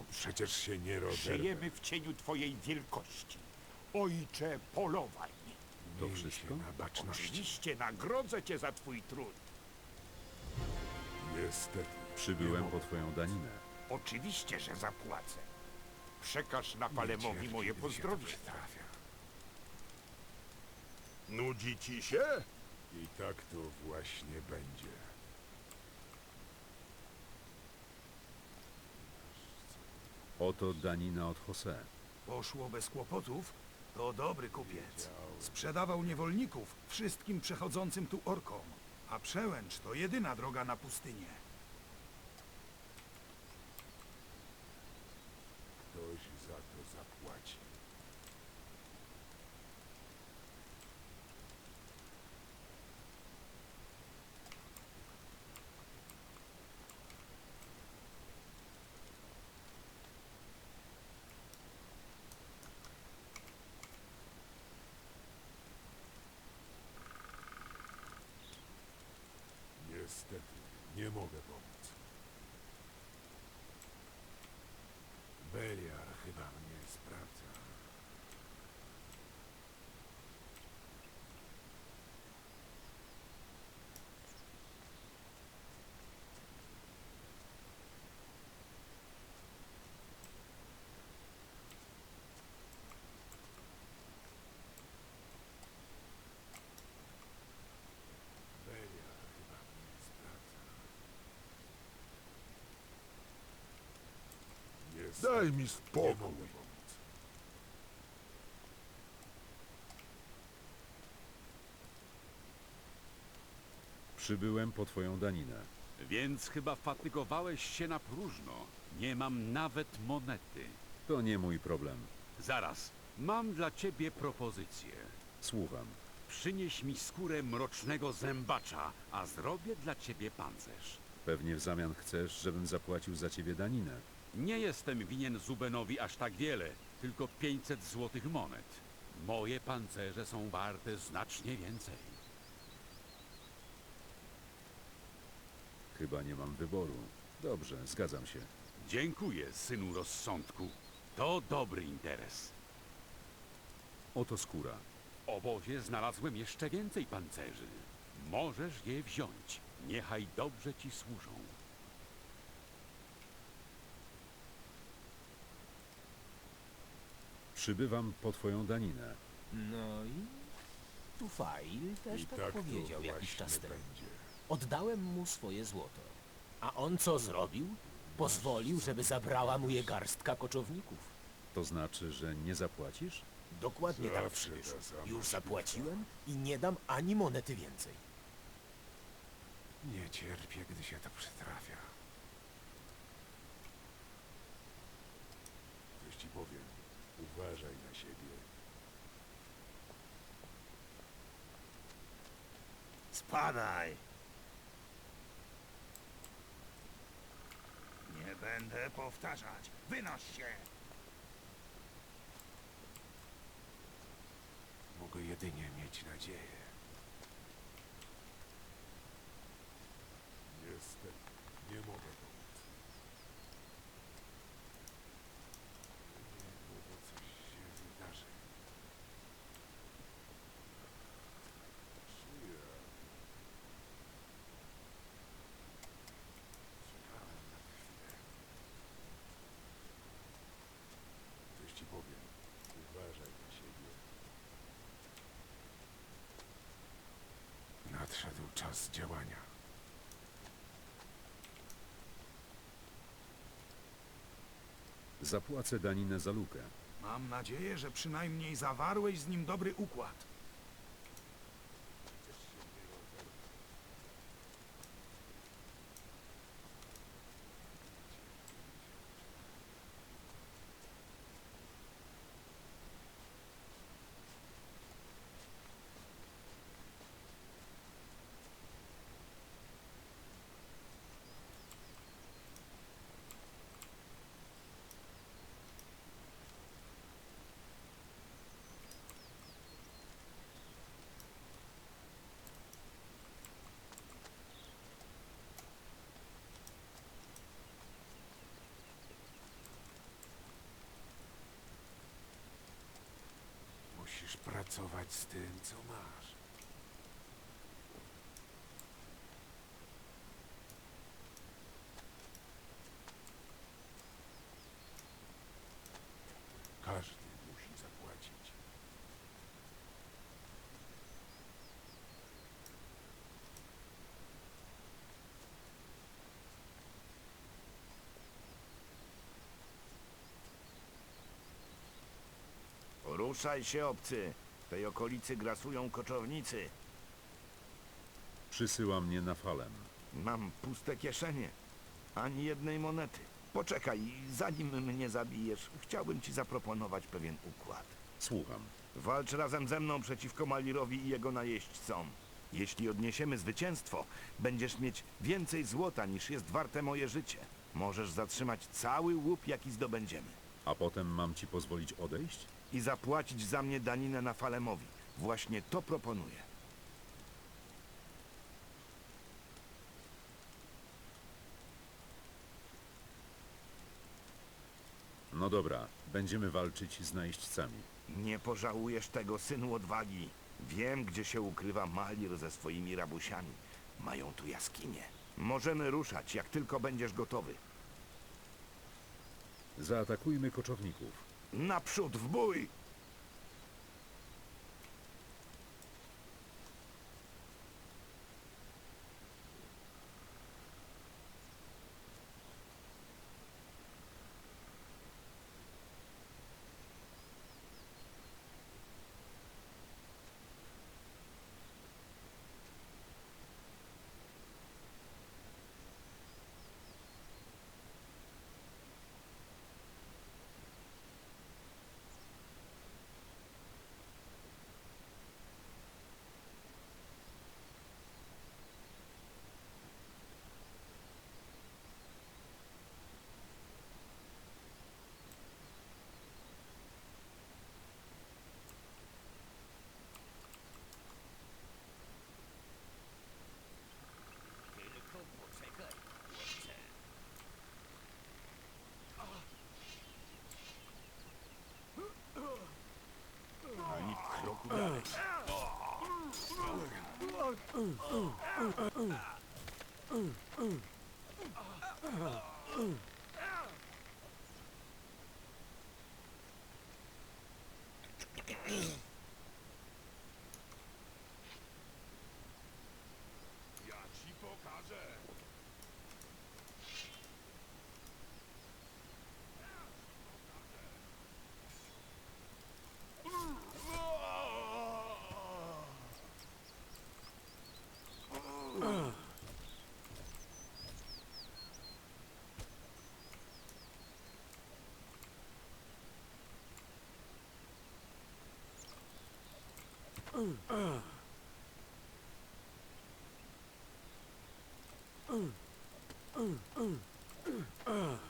To przecież się nie rodzę. Żyjemy w cieniu twojej wielkości. Ojcze polowań. To wszystko? Na baczności. Oczywiście nagrodzę cię za twój trud. Niestety. Przybyłem nie po twoją daninę. Oczywiście, że zapłacę. Przekaż. Napalemowi Cierpię, moje się to pozdrowienia. przytrafia. Nudzi ci się? I tak to właśnie będzie. Oto danina od Jose. Poszło bez kłopotów? To dobry kupiec. Sprzedawał niewolników wszystkim przechodzącym tu orkom. A przełęcz to jedyna droga na pustynię. Ktoś za to zapłaci. Niestety, nie mogę pomóc. Beliar chyba mnie sprawdza. Beliar chyba mnie sprawdza. Niestety, Daj mi spokój. Przybyłem po twoją daninę. Więc chyba fatygowałeś się na próżno. Nie mam nawet monety. To nie mój problem. Zaraz, mam dla ciebie propozycję. Słucham. Przynieś mi skórę mrocznego zębacza, a zrobię dla ciebie pancerz. Pewnie w zamian chcesz, żebym zapłacił za ciebie daninę. Nie jestem winien Zubenowi aż tak wiele, tylko 500 złotych monet. Moje pancerze są warte znacznie więcej. Chyba nie mam wyboru. Dobrze, zgadzam się. Dziękuję, synu rozsądku. To dobry interes. Oto skóra. W obozie znalazłem jeszcze więcej pancerzy. Możesz je wziąć. Niechaj dobrze ci służą. Przybywam po twoją daninę. No i Tufail też I tak, tak to powiedział jakiś właśnie czas temu. będzie. Oddałem mu swoje złoto. A on co zrobił? Pozwolił, żeby zabrała mu je garstka koczowników. To znaczy, że nie zapłacisz? Dokładnie tak Zawsze przybysz. ta sama Już zapłaciłem i nie dam ani monety więcej. Nie cierpię, gdy się to przytrafia. Coś ci powiem. Uważaj na siebie. Spadaj! Nie będę powtarzać. Wynoś się! Mogę jedynie mieć nadzieję. Niestety, nie mogę pomóc. Niedługo coś się wydarzy. Żyję. Czekałem na tę chwilę. Coś ci powiem. Uważaj na siebie. Nadszedł czas działania. Zapłacę daninę za lukę. Mam nadzieję, że przynajmniej zawarłeś z nim dobry układ. Pracować z tym, co masz. Każdy musi zapłacić. Ruszaj się, obcy. W tej okolicy grasują koczownicy. Przysyła mnie na falę. Mam puste kieszenie. Ani jednej monety. Poczekaj, zanim mnie zabijesz, chciałbym ci zaproponować pewien układ. Słucham. Walcz razem ze mną przeciwko Malirowi i jego najeźdźcom. Jeśli odniesiemy zwycięstwo, będziesz mieć więcej złota niż jest warte moje życie. Możesz zatrzymać cały łup, jaki zdobędziemy. A potem mam ci pozwolić odejść? I zapłacić za mnie daninę na Falemowi. Właśnie to proponuję. No dobra, będziemy walczyć z najeźdźcami. Nie pożałujesz tego, synu odwagi. Wiem, gdzie się ukrywa Malir ze swoimi rabusiami. Mają tu jaskinie. Możemy ruszać, jak tylko będziesz gotowy. Zaatakujmy koczowników. Naprzód w bój! 嗯嗯嗯嗯嗯嗯嗯嗯。 응, 응, 응, 응, 응.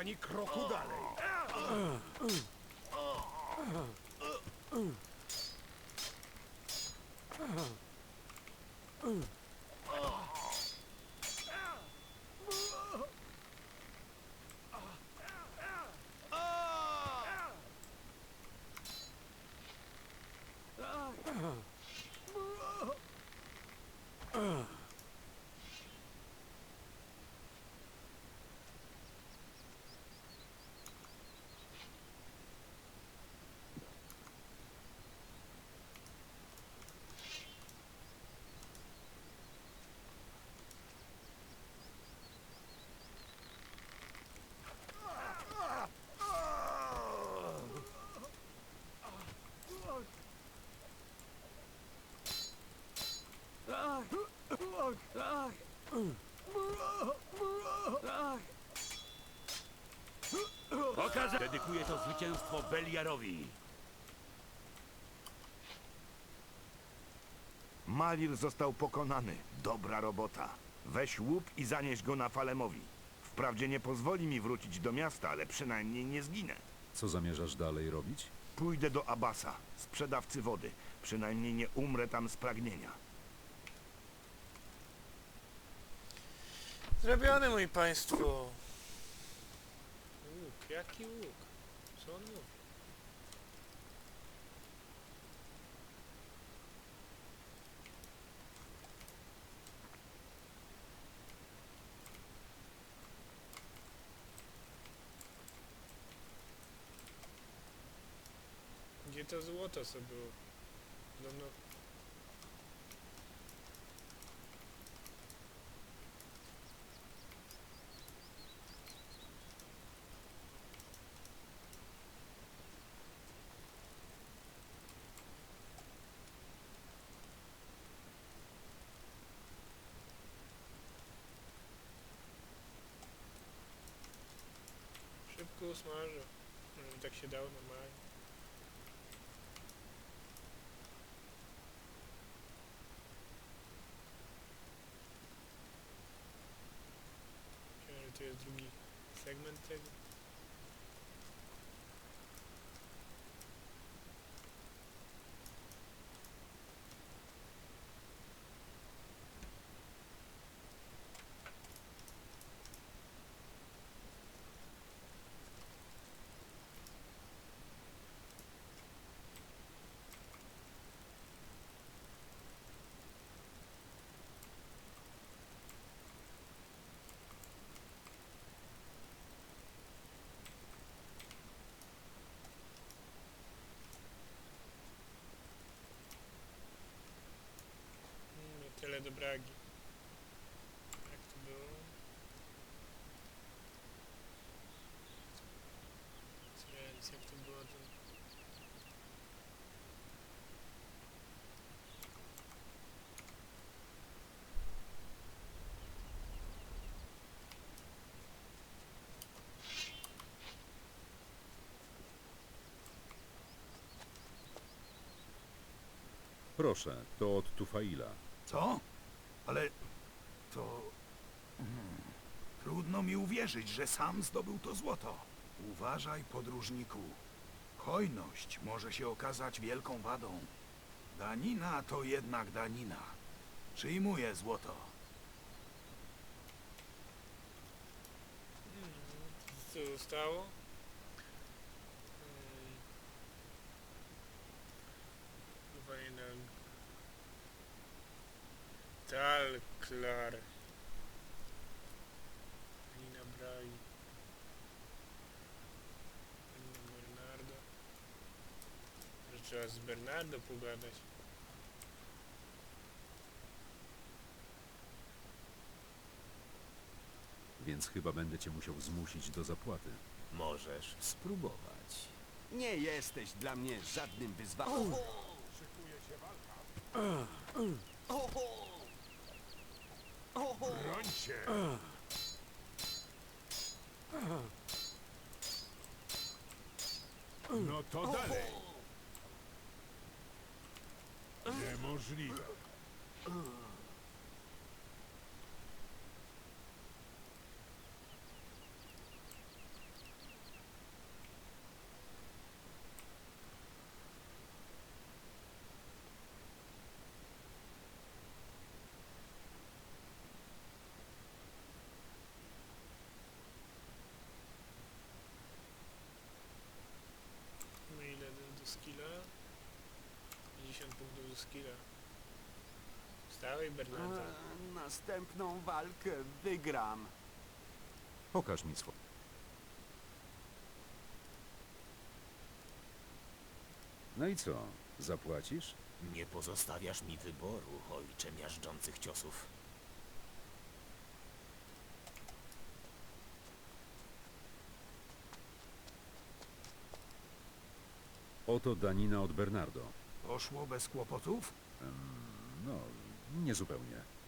Они крокодилы. Uh-huh. Ugh. Okaza... Dedykuję to zwycięstwo Beliarowi. Malir został pokonany. Dobra robota. Weź łup i zanieś go na Falemowi. Wprawdzie nie pozwoli mi wrócić do miasta, ale przynajmniej nie zginę. Co zamierzasz dalej robić? Pójdę do Abasa, sprzedawcy wody. Przynajmniej nie umrę tam z pragnienia. Zrobiony, mój państwo. Łuk, jaki łuk? Co on mówi? Gdzie to złoto sobie było? Szybko usmażę. Żeby tak się dało normalnie. Myślałem, że to jest drugi segment tego. Mm, nie tyle do bragi. Jak to było? Więc jak to było to... Proszę, to od Tufaila. Co? Ale to... Trudno mi uwierzyć, że sam zdobył to złoto. Uważaj, podróżniku. Hojność może się okazać wielką wadą. Danina to jednak danina. Przyjmuję złoto. Co zostało? Talklar. Nina Brai. Nina Bernardo. Może trzeba z Bernardo pogadać. Więc chyba będę cię musiał zmusić do zapłaty. Możesz spróbować. Nie jesteś dla mnie żadnym wyzwaniem. Broń. No to dalej. Niemożliwe. Skilla. Stałej Bernarda. Następną walkę wygram. Pokaż mi swoje. No i co? Zapłacisz? Nie pozostawiasz mi wyboru, ojcze miażdżących ciosów. Oto danina od Bernardo. Poszło bez kłopotów? No, niezupełnie. Dobra,